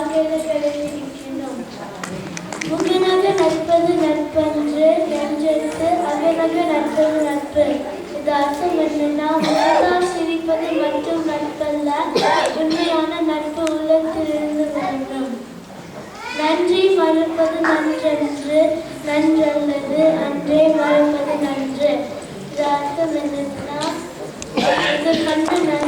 வாழ்க்கையில கிடைத்திருக்கணும் நட்பது நட்பன்று நெஞ்செடுத்து அகநக நட்பது நட்பு இது அர்த்தம் என்னன்னா முகத்தால் சிரிப்பது மட்டும் நட்பல்ல உண்மையான நட்பு உள்ளத்திலிருந்து வேண்டும் நன்றி மறுப்பது நன்றன்று நன்றல்லது அன்றே மறுப்பது நன்று இது அர்த்தம் என்னன்னா இது கண்டு நன்றி.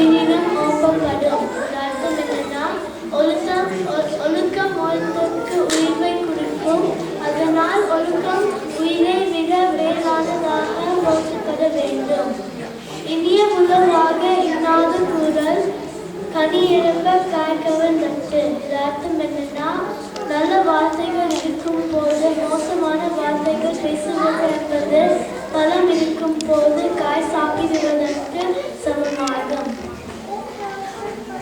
ஒழுக்கம் உயிரினும் ஓப்பப்படும் அர்த்தம் என்னன்னா ஒழுக்கம் ஒழுக்கம் ஒருத்தருக்கு உயிர்வை கொடுக்கும். அதனால் ஒழுக்கம் உயிரை விட மேலானதாக போற்றப்பட வேண்டும். இனிய உணவாக இன்னாத கூறல் கனி இழப்ப காய்க்கவன் நட்டு. அர்த்தம் என்னன்னா நல்ல வார்த்தைகள் இருக்கும் போது மோசமான வார்த்தைகள் பேசுவது என்பது பலம் இருக்கும் போது காய் சாப்பிடுவதற்கு சமமாகும்.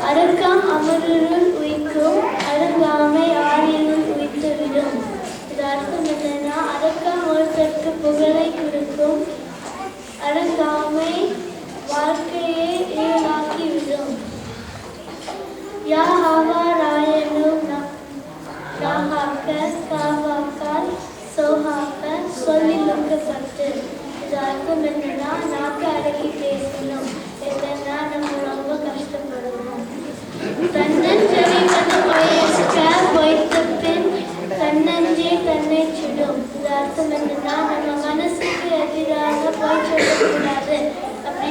அடக்கம் அமருள் உயிக்கும் அடங்காமை ஆறினுள் உயித்துவிடும் இது அர்த்தம் என்னன்னா அடக்கம் ஒருத்தருக்கு புகழை தன்னஞ்சரி வந்து பொய்க்க பொய்த்த பின் தன்னஞ்சே தன்னை சுடும். இது அர்த்தம் என்னன்னா நம்ம மனசுக்கு எதிராக போய் சொல்லக்கூடாது. அப்படி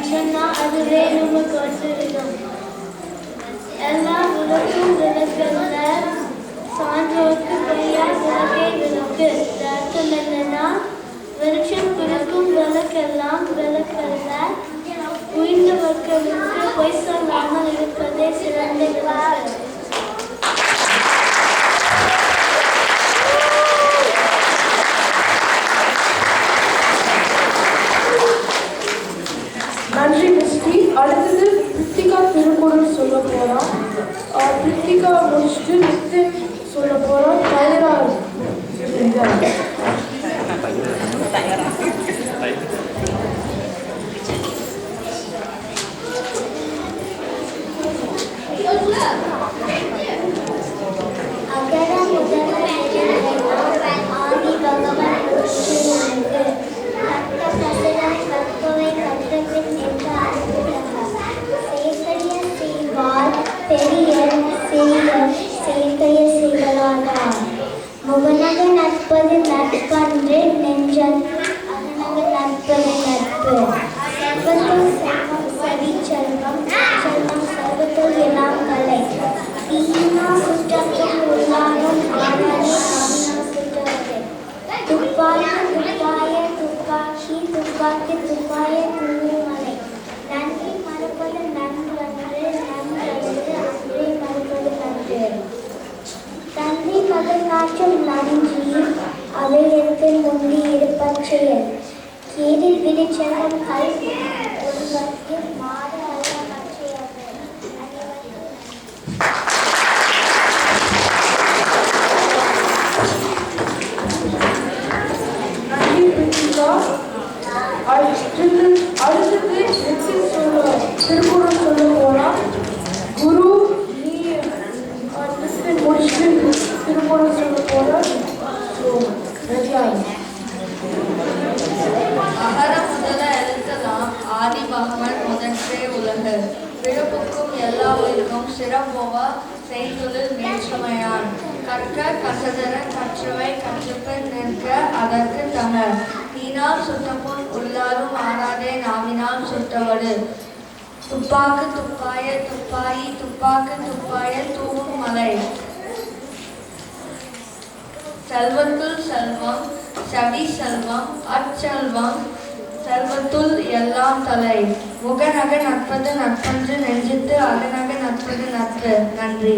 அதுவே நமக்கு எல்லா விளக்கும் விளக்கல்ல விளக்கே விளக்கு. இது அர்த்தம் என்னன்னா வெளிச்சம் கொடுக்கும் விளக்கெல்லாம் விளக்கல்ல. உயிர்ந்தவர்களுக்கு பொய் சொல்லாமல் இருப்பதே சிறந்த கற்றவை அதற்கு தமிழ் சுட்டமுன் உள்ளாரும் ஆறாதே நாவினால் சுட்டவடு துப்பாக்கு துப்பாய துப்பாயி துப்பாக்கு துப்பாய தூவும் மலை. செல்வத்துள் செல்வம் செவி செல்வம் அச்செல்வம் செல்வத்துள் எல்லாம் தலை. முகநக நட்பது நட்பன்று நெஞ்சித்து அகநக நட்பது நட்பு. நன்றி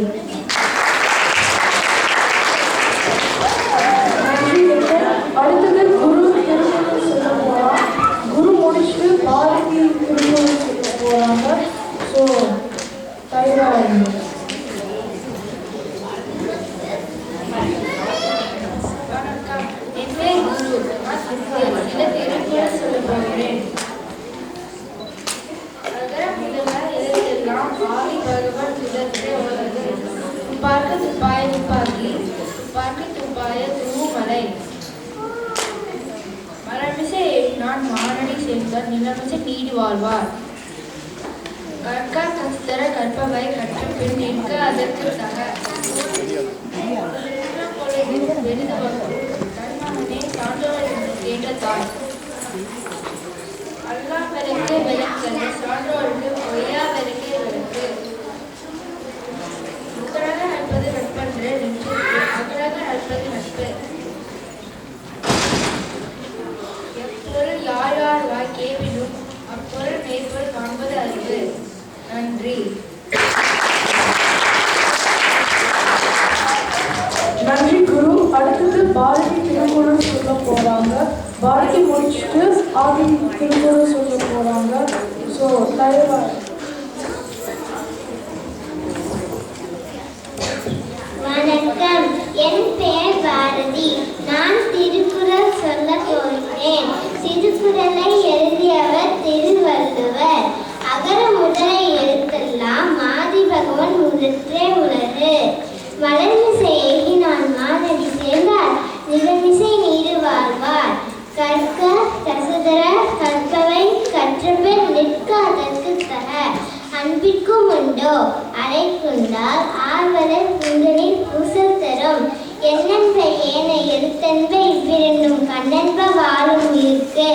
ஆவி பகவான் சிதற்றே உள்ளது துப்பாக்கு துப்பாய துப்பாக்கி துப்பாக்கி துப்பாய தூமலை மரமிசை நான் மானடி சேர்ந்தார் நிலமிசை நீடி வாழ்வார். கற்க கஸ்தர கற்பவை கற்ற பின் நிற்க அதற்கு தக. வெறுது கண்மகனே சான்றோர் கேட்ட தாய். அல்லா விளக்கது சான்றோருக்கு அப்பொருள் மேற்பொருள் காண்பது அறிவு. நன்றி. நன்றி குரு. அடுத்தது பாரதி திருக்குறள் சொல்ல போறாங்க. பாரதி முடிச்சுட்டு ஆதி திருக்குறள் சொல்ல போறாங்க. ஸோ தயவா வணக்கம். என் பெயர் பாரதி. நான் திருக்குறள் சொல்ல போகிறேன். அகர முதல எழுத்தெல்லாம் மாதி பகவான் முதற்றே உலகு மலர்மிசை ஏகி நான் மாதடி சேர்ந்தார். நிலமிசை நீடு வாழ்வார். கற்க கசுதர கற்பவை கற்றபின் நிற்க அதற்கு தர. அன்பிற்கும் உண்டோ? அறை கொண்டால் ஆர்வலர் குண்டலில் பூசல் தரும். என்னென்ப ஏன எழுத்தென்ப இவ்விரண்டும் கண்ணென்ப வாழும் இருக்கு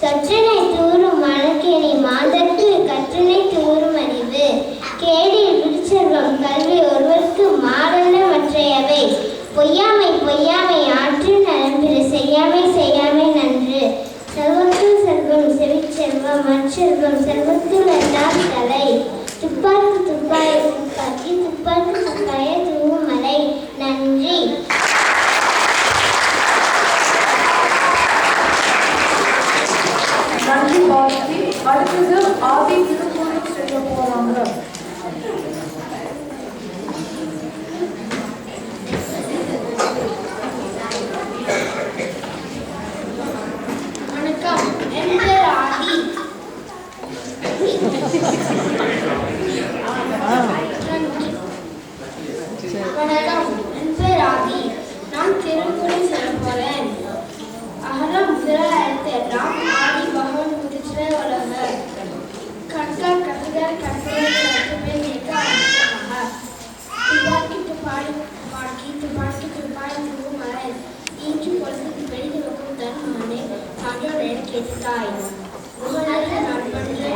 தொற்றனை தூர் மணக்கினை மாந்தற்கு கற்றனை தூறும் அறிவு கேடில் விடுச்செல்வம் கல்வி ஒருவருக்கு மாடல்ல மற்றையவை பொய்யாமை பொய்யாமை ஆற்று நலம்பிற செய்யாமை செய்யாமை நன்று செல்வத்துள் செல்வம் செவிச்செல்வம் மற்றெல்வம் செல்வத்துள் எல்லாம் தலை துப்பாக்கு துப்பாய துப்பாக்கி துப்பாக்கு துப்பாய தூமலை நன்றி நன்றி பாரதி அடுத்தது ஆதி திருக்குறள் சொல்ல போறாங்க வணக்கம் என் பேர் ஆதி வணக்கம் என் பேர் ஆதி நான் திருக்குறள் சொல்ல போறேன் அகரம் பிற எழுத்தெல்லாம் ஆதி பகவான் முதிற்ற உலக கற்க கற்கர் கற்கர் கற்கமே நிற்க அனுப்பமாக துப்பாக்கி துப்பாய் துப்பாக்கி துப்பாக்கி துப்பாய் திருமலை ஈன்று பொழுது வெளியில் வைக்கும் தன் மகனே சான்றோர் என கேட்டாய் முகநல நட்பன்று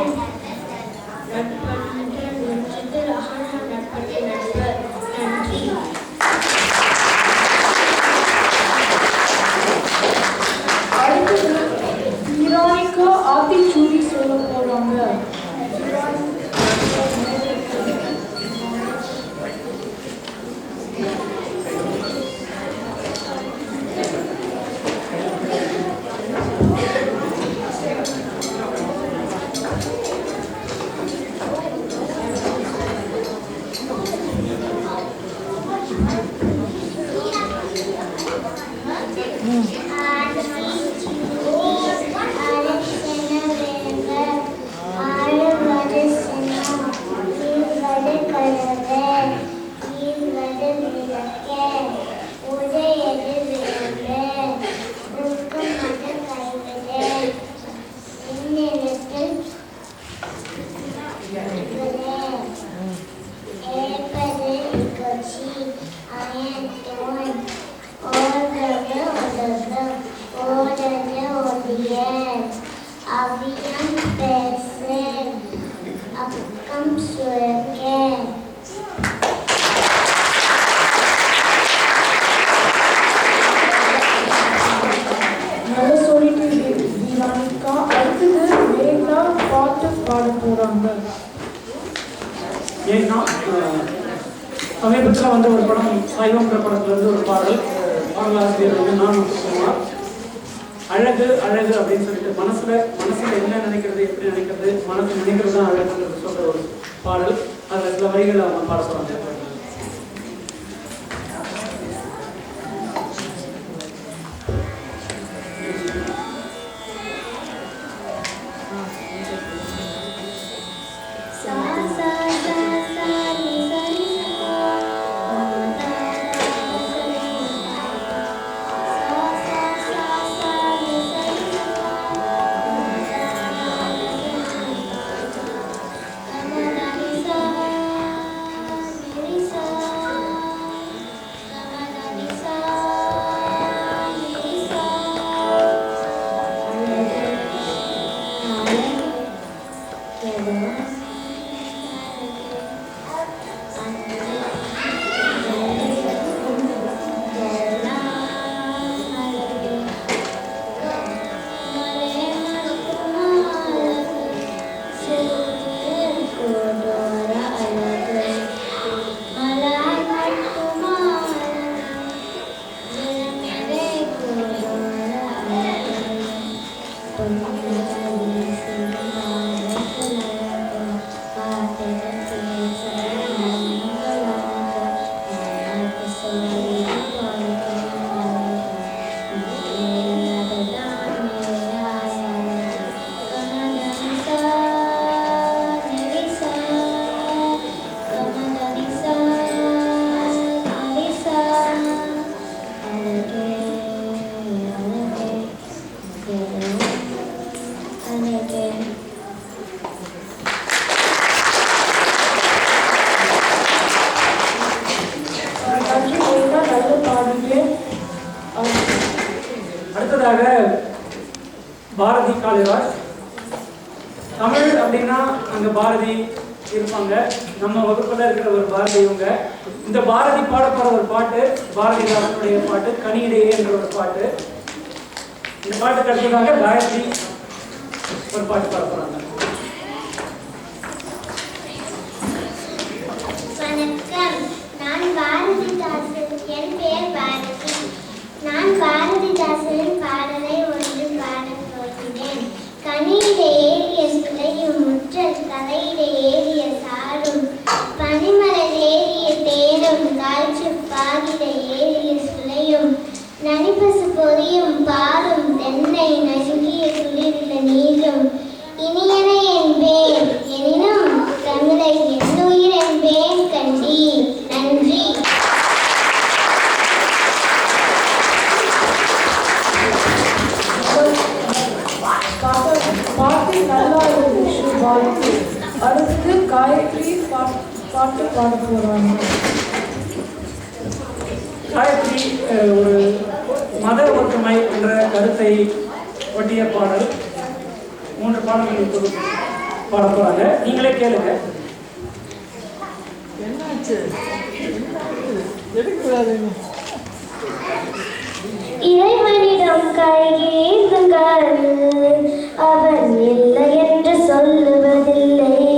நட்பன்று நெஞ்சத்து ரகன நட்பன்று நட்பு நன்றி அடுத்தது ஈரானிக்கு ஆத்திச்சூடி சொல்ல போறாங்க அவியம் பேசு அக்கம் சுரக்கேன் நல்லா சொல்லிட்டு ஈரானிக்கா அடுத்தது மேகா பாட்டு பாட போறாங்க ஏன்னா அஹ், சமீபத்தில் வந்து ஒரு படம் சைவம்ன்ற படத்துலேருந்து ஒரு பாடல். பாடலாசிரியர் வந்து நான் முத்துக்குமார் அழகு அழகு அப்படின்னு சொல்லிட்டு மனசில் மனசில் என்ன நினைக்கிறது எப்படி நினைக்கிறது மனசு நினைக்கிறது தான் அழகுன்றது சொல்கிற ஒரு பாடல். அதில் சில வரிகளை அவங்க பாட போகிறாங்க பாட்டு பாரதிதாசனுடைய பாட்டு கனியிடையே என்ற ஒரு பாட்டு. இந்த பாட்டுக்கு அடுத்ததாக காயத்ரி ஒரு பாட்டு பாட போறாங்க. வணக்கம். நான் பாரதிதாசன் என் பெயர் பாரதி. நான் பாரதிதாசனின் பாடலை ஒன்று பாடப் போகிறேன். கனியிலே ஏறிய சுளையும் முற்றல் கலையிலே ஏறிய தேரும் காய்ச்சி பாகிட ஏறிய சுளையும் நனிப்பசு பொரியும் பாலும் தென்னை நசுங்கிய குளிர்ந்த நீரும் இனியன என்பேன் எனினும் தமிழை என்னுயிர் என்பேன் கண்டி நன்றி. பாட்டு நல்லா இருந்துச்சு பாட்டு அடுத்து காயத்ரி பாட்டு பாட்டு பாட போகிறாங்க காயத்ரி ஒரு மத ஒற்றுமை என்ற கருத்தை ஒட்டிய பாடல். மூன்று பாடல்கள் இப்போது பாட நீங்களே கேளுங்க. இறைவனிடம் கையேந்துங்கள் அவன் இல்லை என்று சொல்லுவதில்லை.